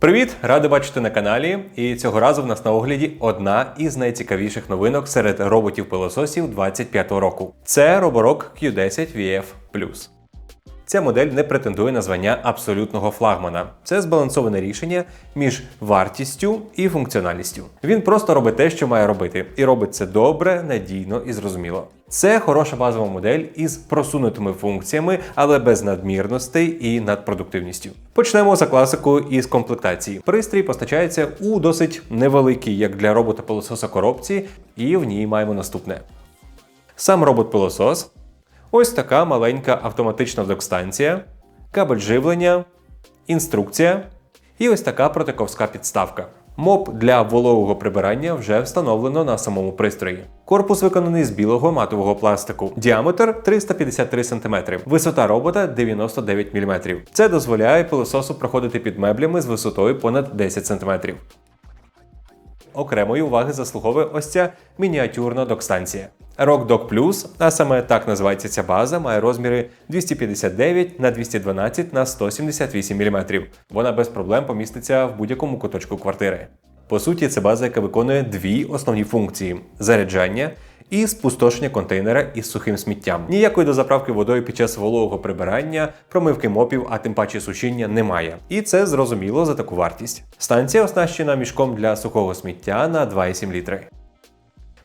Привіт! Радий бачити на каналі. І цього разу в нас на огляді одна із найцікавіших новинок серед роботів-пилососів 25-го року. Це роборок Q10 VF Ця модель не претендує на звання абсолютного флагмана. Це збалансоване рішення між вартістю і функціональністю. Він просто робить те, що має робити, і робить це добре, надійно і зрозуміло. Це хороша базова модель із просунутими функціями, але без надмірностей і надпродуктивністю. Почнемо за класикою із комплектації. Пристрій постачається у досить невеликій, як для робота пилососа коробці, і в ній маємо наступне: сам робот-пилосос. Ось така маленька автоматична док-станція, кабель живлення, інструкція і ось така протиковська підставка. Моп для вологого прибирання вже встановлено на самому пристрої. Корпус виконаний з білого матового пластику. Діаметр 353 см, висота робота 99 мм. Це дозволяє пилососу проходити під меблями з висотою понад 10 см. Окремої уваги заслуговує ось ця мініатюрна док-станція. RockDock Plus, а саме так називається ця база, має розміри 259 на 212 на 178 мм. Вона без проблем поміститься в будь-якому куточку квартири. По суті, це база, яка виконує дві основні функції: заряджання і спустошення контейнера із сухим сміттям. Ніякої дозаправки водою під час вологого прибирання, промивки мопів, а тим паче сушіння немає. І це зрозуміло за таку вартість. Станція оснащена мішком для сухого сміття на 2,7 літри.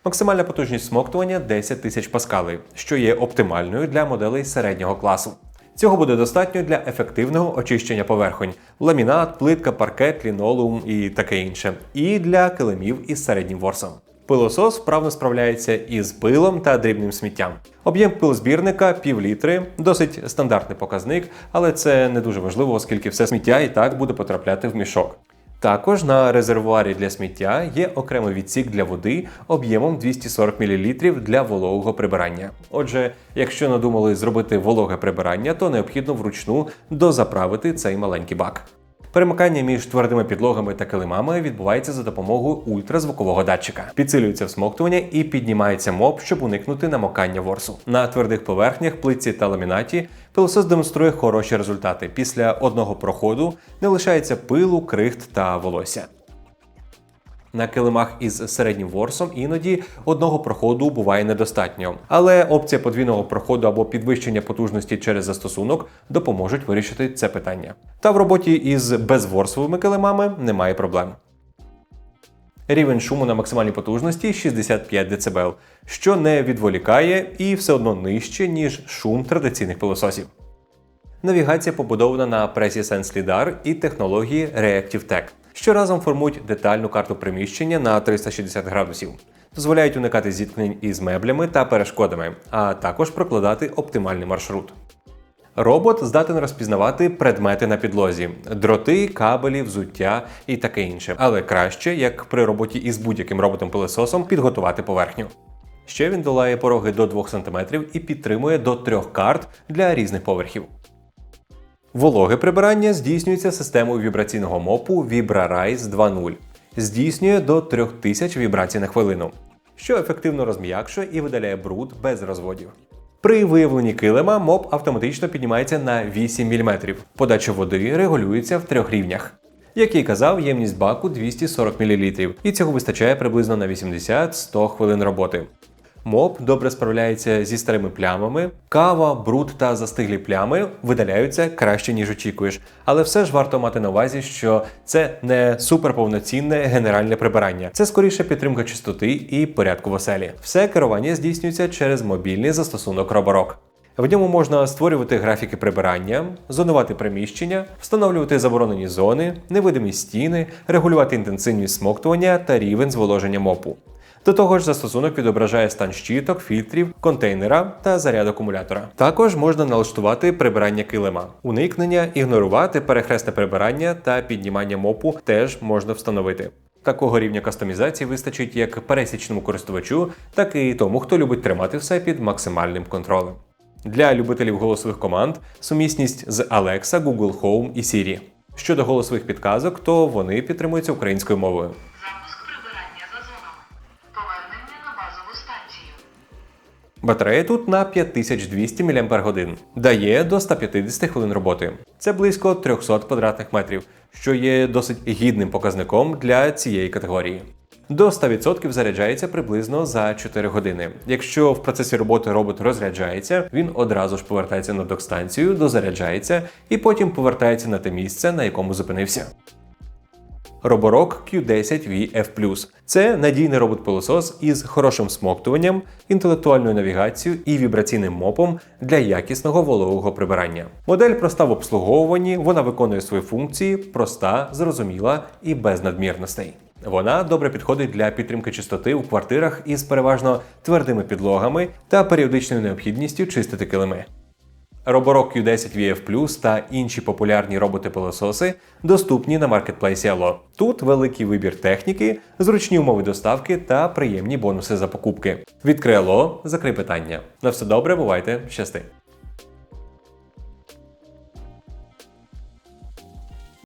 Максимальна потужність смоктування 10 тисяч паскалей, що є оптимальною для моделей середнього класу. Цього буде достатньо для ефективного очищення поверхонь: ламінат, плитка, паркет, лінолеум і таке інше, і для килимів із середнім ворсом. Пилосос вправно справляється із пилом та дрібним сміттям. Об'єм пилозбірника пів літри, досить стандартний показник, але це не дуже важливо, оскільки все сміття і так буде потрапляти в мішок. Також на резервуарі для сміття є окремий відсік для води об'ємом 240 мл для вологого прибирання. Отже, якщо надумали зробити вологе прибирання, то необхідно вручну дозаправити цей маленький бак. Перемикання між твердими підлогами та килимами відбувається за допомогою ультразвукового датчика. Підсилюється всмоктування і піднімається моп, щоб уникнути намокання ворсу. На твердих поверхнях, плитці та ламінаті пилосос демонструє хороші результати. Після одного проходу не лишається пилу, крихт та волосся. На килимах із середнім ворсом іноді одного проходу буває недостатньо, але опція подвійного проходу або підвищення потужності через застосунок допоможуть вирішити це питання. Та в роботі із безворсовими килимами немає проблем. Рівень шуму на максимальній потужності 65 дБ, що не відволікає і все одно нижче, ніж шум традиційних пилососів. Навігація побудована на пресі Sense LiDAR і технології Reactive Tech що разом формують детальну карту приміщення на 360 градусів, дозволяють уникати зіткнень із меблями та перешкодами, а також прокладати оптимальний маршрут. Робот здатен розпізнавати предмети на підлозі, дроти, кабелі, взуття і таке інше, але краще, як при роботі із будь-яким роботом-пилесосом, підготувати поверхню. Ще він долає пороги до 2 см і підтримує до трьох карт для різних поверхів. Вологе прибирання здійснюється системою вібраційного мопу VibraRise 2.0. Здійснює до 3000 вібрацій на хвилину, що ефективно розм'якшує і видаляє бруд без розводів. При виявленні килима моп автоматично піднімається на 8 мм. Подача води регулюється в трьох рівнях. Як я й казав, ємність баку 240 мл, і цього вистачає приблизно на 80-100 хвилин роботи. Моп добре справляється зі старими плямами. Кава, бруд та застиглі плями видаляються краще, ніж очікуєш. Але все ж варто мати на увазі, що це не суперповноцінне генеральне прибирання. Це скоріше підтримка чистоти і порядку в оселі. Все керування здійснюється через мобільний застосунок Роборок. В ньому можна створювати графіки прибирання, зонувати приміщення, встановлювати заборонені зони, невидимі стіни, регулювати інтенсивність смоктування та рівень зволоження мопу. До того ж, застосунок відображає стан щіток, фільтрів, контейнера та заряд акумулятора. Також можна налаштувати прибирання килима, уникнення, ігнорувати перехресне прибирання та піднімання мопу теж можна встановити. Такого рівня кастомізації вистачить як пересічному користувачу, так і тому, хто любить тримати все під максимальним контролем. Для любителів голосових команд сумісність з Alexa, Google Home і Siri. Щодо голосових підказок, то вони підтримуються українською мовою. Батарея тут на 5200 мАч, дає до 150 хвилин роботи. Це близько 300 квадратних метрів, що є досить гідним показником для цієї категорії. До 100% заряджається приблизно за 4 години. Якщо в процесі роботи робот розряджається, він одразу ж повертається на док-станцію, дозаряджається і потім повертається на те місце, на якому зупинився. Роборок Q10 VF+. Це надійний робот-пилосос із хорошим смоктуванням, інтелектуальною навігацією і вібраційним мопом для якісного вологого прибирання. Модель проста в обслуговуванні, вона виконує свої функції, проста, зрозуміла і без надмірностей. Вона добре підходить для підтримки чистоти у квартирах із переважно твердими підлогами та періодичною необхідністю чистити килими. Роборок Q10 VF та інші популярні роботи-пилососи доступні на маркетплейсі Allo. Тут великий вибір техніки, зручні умови доставки та приємні бонуси за покупки. Відкрий Allo, закрий питання. На все добре, бувайте, щасти!